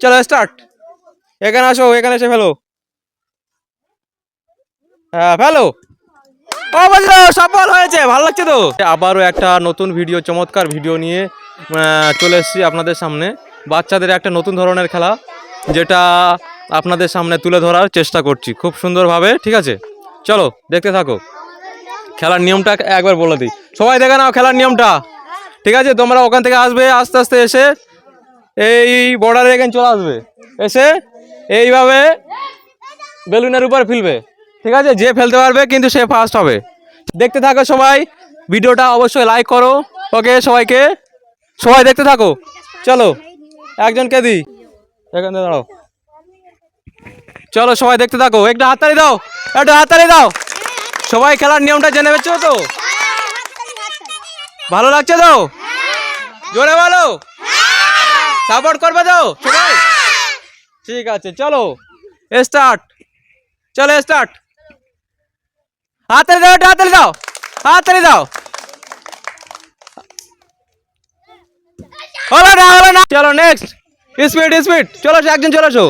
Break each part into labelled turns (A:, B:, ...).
A: চলো স্টার্ট এখানে আসো এখানে এসে ফেলো। হ্যাঁ ফেলো। ও বন্ধুরা, সফল হয়েছে ভালো লাগছে তো? আবারও একটা নতুন ভিডিও চমৎকার ভিডিও নিয়ে চলে এসেছি আপনাদের সামনে। বাচ্চাদের একটা নতুন ধরনের খেলা যেটা আপনাদের সামনে তুলে ধরার চেষ্টা করছি খুব সুন্দরভাবে ঠিক আছে? চলো দেখতে থাকো। খেলার নিয়মটা একবার বলে দিই। সবাই দেখে নাও খেলার নিয়মটা। ঠিক আছে তোমরা ওখান থেকে আসবে আস্তে আস্তে এসে এই বর্ডারে এখানে চলে আসবে। এসে এইভাবে বেলুনের উপর ফেলবে। ঠিক আছে? যে ফেলতে পারবে কিন্তু সে ফার্স্ট হবে। দেখতে থাকো সবাই। ভিডিওটা অবশ্যই লাইক করো। ওকে সবাইকে। সবাই দেখতে থাকো। চলো একজনকে দিই। এখানে দাঁড়াও। চলো সবাই দেখতে থাকো। একটু হাততালি দাও। একটু হাততালি দাও। সবাই খেলার নিয়মটা জেনে পেয়েছ তো। ভালো লাগছে তো? জোরে বলো। সাপোর্ট করবে তো? সবাই? ঠিক আছে, চলো। স্টার্ট চলো স্টার্ট হাতালি দাও হাতালি দাও। হাতালি দাও। হলো না হলো না। চলো নেক্সট স্পিড স্পিড চলো, একজন চলে আসো।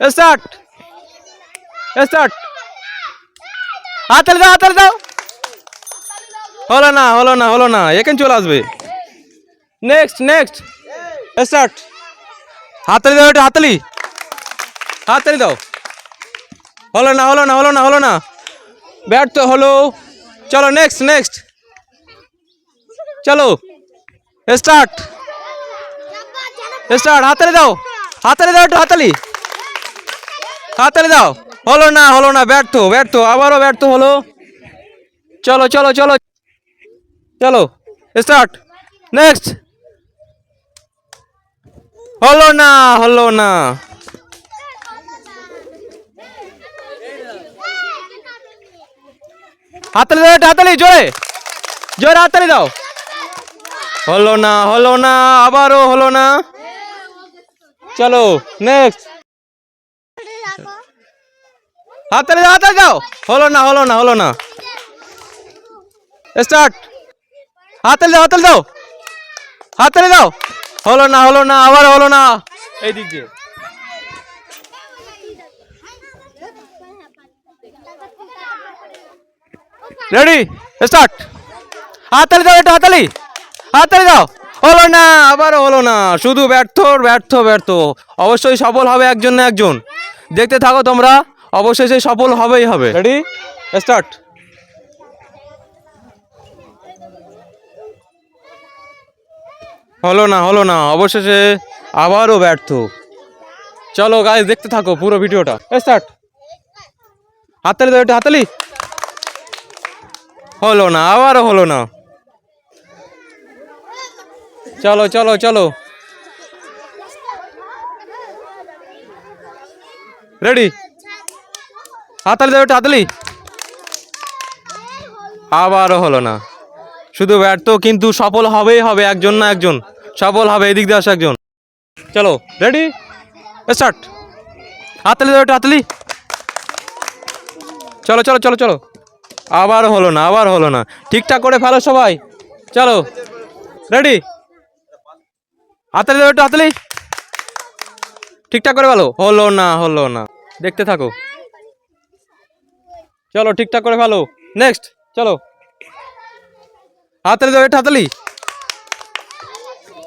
A: স্টার্ট স্টার্ট হাতালি দাও হাতালি দাও। হলো না হলো না হলো না। এখানে চলে আসবে। নেক্সট নেক্সট স্টার্ট হাতালি দাও একটু হাতালি হাতালি দাও। হলো না হলো না হলো না হলো না। ব্যাট তো হলো। চলো নেক্সট নেক্সট চলো। স্টার্ট স্টার্ট হাতালি দাও। হাতালি দাও একটু হাতালি হাতালি দাও। হলো না হলো না, ব্যর্থ ব্যর্থ। আবারও ব্যর্থ হলো। চলো চলো চলো। চলো স্টার্ট নেক্সট হলো না হলো না। হাতালি দাও হাতালি জোরে। জোরে হাতালি দাও। হলো না হলো না, আবারও হলো না। চলো নেক্সট হাতালি দাও হাতালি দাও। হলো না হলো না হলো না। স্টার্ট হাতালি দাও হাতালি দাও। হাতালি দাও। হলো না হলো না, আবার হলো না। এই দিক দিয়ে রেডি স্টার্ট হাতালি দাও একটু হাতালি হাতালি দাও। হলো না, আবার হলো না। শুধু ব্যর্থ ব্যর্থ ব্যর্থ। অবশ্যই সফল হবে একজন না একজন। দেখতে থাকো তোমরা, অবশ্যই সফল হবেই হবে। রেডি স্টার্ট হলো না হলো না, অবশেষে আবারও ব্যর্থ। চলো গাইজ দেখতে থাকো পুরো ভিডিওটা। স্টার্ট হাতালি দাও একটু হাতালি হলো না, আবারও হলো না। চলো চলো চলো। রেডি হাতালি দাও একটু হাতালি আবারও হলো না। শুধু ব্যর্থ, কিন্তু সফল হবেই হবে একজন না একজন। সফল হবে, এদিক দিয়ে আসো একজন। চলো রেডি স্টার্ট হাতালি দাও, একটু হাতালি চলো চলো চলো চলো। আবার হলো না, আবার হলো না। ঠিকঠাক করে ফেলো সবাই। চলো রেডি হাতালি দাও, একটু হাতালি ঠিকঠাক করে ফেলো। হলো না হলো না। দেখতে থাকো। চলো, ঠিকঠাক করে ফেলো। নেক্সট চলো। হাতালি দাও, একটু হাতালি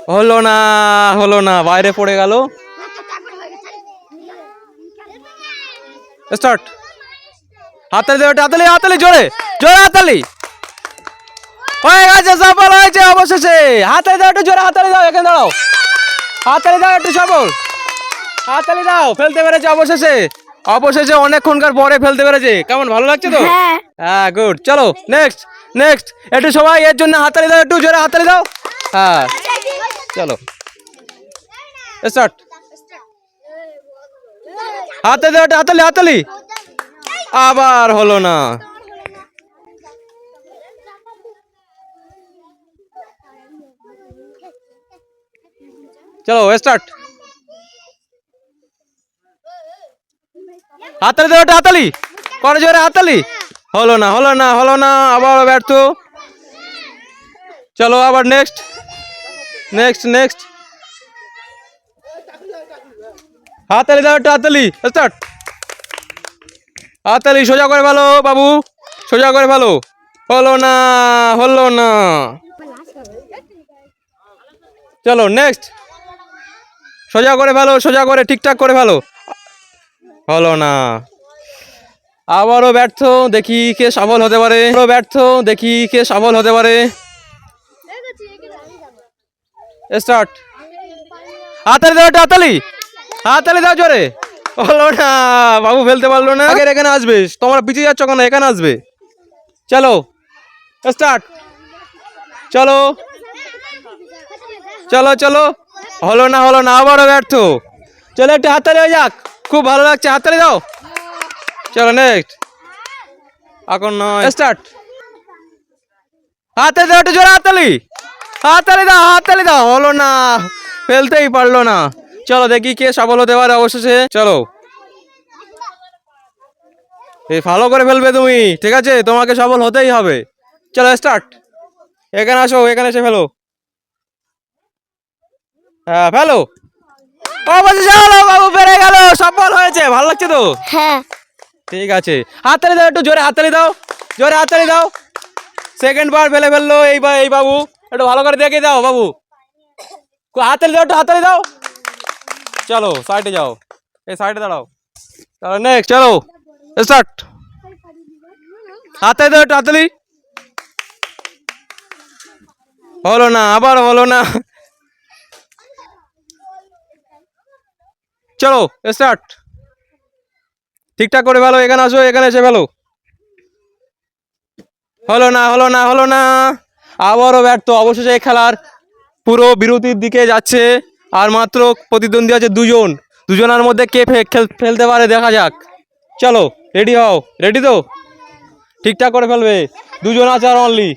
A: হলো না হলো না বাইরে পড়ে গেল। স্টার্ট হাতালি দাও একটু হাতালি হাতালি জোরে জোরে হাতালি হয়ে গেছে সফল হয়েছে অবশেষে। হাতালি দাও একটু জোরে হাতালি দাও এখানে দাঁড়াও। হাতালি দাও একটু সফল। হাতালি দাও ফেলতে পেরেছে অবশেষে। অবশেষে অনেকক্ষণকার পরে ফেলতে পেরেছে। কেমন ভালো লাগছে তো?
B: হ্যাঁ।
A: হ্যাঁ গুড চলো নেক্সট নেক্সট একটু সবাই এর জন্য হাতালি দাও একটু জোরে হাতালি দাও। হ্যাঁ। চলো। স্টার্ট হাতে একটু হাতালি হাতালি। আবার হলো না। চলো স্টার্ট হাতালি একটু হাতালি। করে জোরে, হাতালি। হলো না হলো না হলো না আবার ব্যর্থ। চলো, আবার নেক্সট নেক্সট নেক্সট হাততালি দাও হাততালি। স্টার্ট হাততালি, সোজা করে ভালো বাবু। সোজা করে ভালো হলো না হলো না। চলো নেক্সট সোজা করে ভালো সোজা করে ঠিকঠাক করে ভালো হলো না। আবারও ব্যর্থ, দেখি কে সফল হতে পারে। ব্যর্থ, দেখি কে সফল হতে পারে। স্টার্ট হাতালি দাও একটু হাতালি হাতালি দাও জোরে। হলো না বাবু ফেলতে পারল না। আগের এখানে আসবে তোমরা পিছিয়ে যাচ্ছ কেন? এখানে আসবে। চলো স্টার্ট চলো। চলো চলো। হলো না হলো না আবারও ব্যর্থ। চলো একটু হাততালি হয়ে যাক। খুব ভালো লাগছে হাততালি দাও। চলো নেক্সট এখন নয়। স্টার্ট হাতে দাও একটু জোরে হাততালি। হাততালি দাও হাততালি দাও। হলো না ফেলতেই পারল না। চলো দেখি কে সফল হতে পারে অবশেষে। চলো। এই ভালো করে ফেলবে তুমি ঠিক আছে? তোমাকে সফল হতেই হবে। চলো স্টার্ট এখানে আসো এখানে এসে ফেলো। হ্যাঁ ফেলো। অবশেষে হলো বাবু পেরে গেল সফল হয়েছে ভালো লাগছে তো?
B: হ্যাঁ।
A: ঠিক আছে। হাততালি দাও একটু জোরে হাততালি দাও। জোরে হাততালি দাও। সেকেন্ড বার ফেলে ফেলল এই এই বাবু। একটু ভালো করে দেখে দাও বাবু। হাততালি দাও, একটু হাততালি দাও। চলো সাইডে যাও। এই সাইডে দাঁড়াও। চলো নেক্সট চলো। স্টার্ট হাততালি দাও, একটু হাততালি। হলো না, আবার হলো না। চলো স্টার্ট ঠিকঠাক করে ভালো, এখানে আসো, এখানে এসে ফেলো হলো না হলো না হলো না। আবারও ব্যর্থ। অবশেষে এই খেলার পুরো বিরতির দিকে যাচ্ছে, আর মাত্র প্রতিদ্বন্দ্বী আছে দুজন। দুজনের মধ্যে কে ফেলতে পারে দেখা যাক। চলো রেডি হও। রেডি তো? ঠিকঠাক করে ফেলবে। দুজন আছে আর অনলি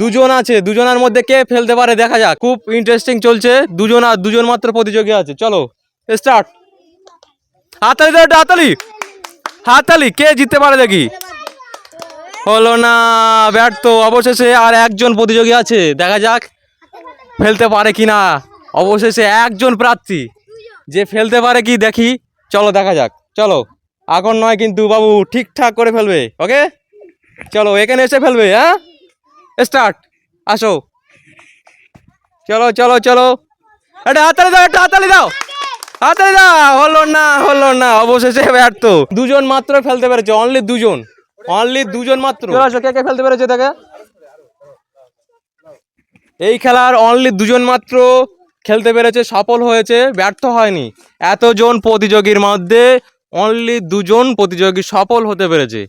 A: দুজন আছে। দুজনের মধ্যে কে ফেলতে পারে দেখা যাক। খুব ইন্টারেস্টিং চলছে। দুজন আর দুজন মাত্র প্রতিযোগী আছে। চলো স্টার্ট হাতালি হাতালি হাততালি, কে জিততে পারে দেখি। হলো না, ব্যর্থ। অবশেষে আর একজন প্রতিযোগী আছে। দেখা যাক, ফেলতে পারে কি না। অবশেষে একজন প্রার্থী। যে ফেলতে পারে কি, দেখি। চলো, দেখা যাক। চলো। এখন নয় কিন্তু, বাবু, ঠিকঠাক করে ফেলবে। ওকে? চলো, এখানে এসে ফেলবে হ্যাঁ? স্টার্ট। আসো। চলো চলো চলো। একটা হাতালি দাও একটা হাতালি দাও। হাতালি দাও। হলো না হলো না। অবশেষে ব্যর্থ। দুজন মাত্র ফেলতে পেরেছে অনলি দুজন। অনলি দুজন মাত্র। চলে আসো? কে কে ফেলতে পেরেছে দেখে এই খেলার অনলি দুজন মাত্র খেলতে পেরেছে সফল হয়েছে ব্যর্থ হয়নি। এতজন প্রতিযোগীর মধ্যে অনলি দুজন প্রতিযোগী সফল হতে পেরেছে।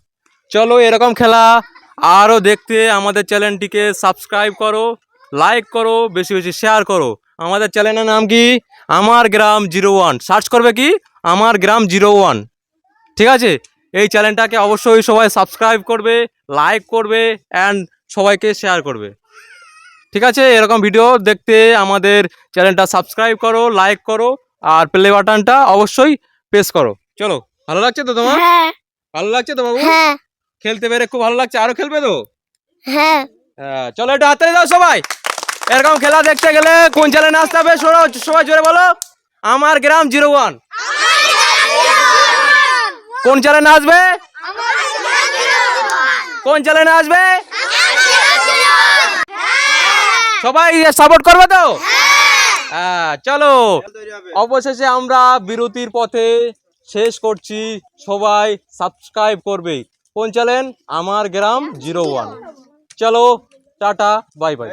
A: চলো এরকম খেলা আরও দেখতে আমাদের চ্যানেলটিকে সাবস্ক্রাইব করো লাইক করো বেশি বেশি শেয়ার করো। আমাদের চ্যানেলের নাম কি? আমার গ্রাম জিরো ওয়ান সার্চ করবে কি? আমার গ্রাম জিরো ওয়ান ঠিক আছে? এই চ্যানেলটাকে অবশ্যই সবাই সাবস্ক্রাইব করবে লাইক করবে অ্যান্ড সবাইকে শেয়ার করবে। ঠিক আছে? এরকম ভিডিও দেখতে আমাদের চ্যানেলটা সাবস্ক্রাইব করো লাইক করো আর প্লে বাটনটা অবশ্যই প্রেস করো। চলো ভালো লাগছে তো তোমার?
B: হ্যাঁ।
A: ভালো লাগছে তো বাবু?
B: হ্যাঁ।
A: খেলতে পেরে খুব ভালো লাগছে। আরও খেলবে তো?
B: হ্যাঁ।
A: হ্যাঁ, চলো একটু হাততালি দাও সবাই। এরকম খেলা দেখতে গেলে কোন চ্যানেলে আসতে হবে? সবাই জোরে বলো। আমার গ্রাম জিরো ওয়ান কোন চ্যানেলে আসবে কোন চ্যানেলে আসবে সবাই সাপোর্ট করবে তো? হ্যাঁ চলো। অবশেষে আমরা বিরতির পথে শেষ করছি। সবাই সাবস্ক্রাইব করবে। কোন চ্যানেল আমার গ্রাম জিরো ওয়ান চলো, টাটা বাই বাই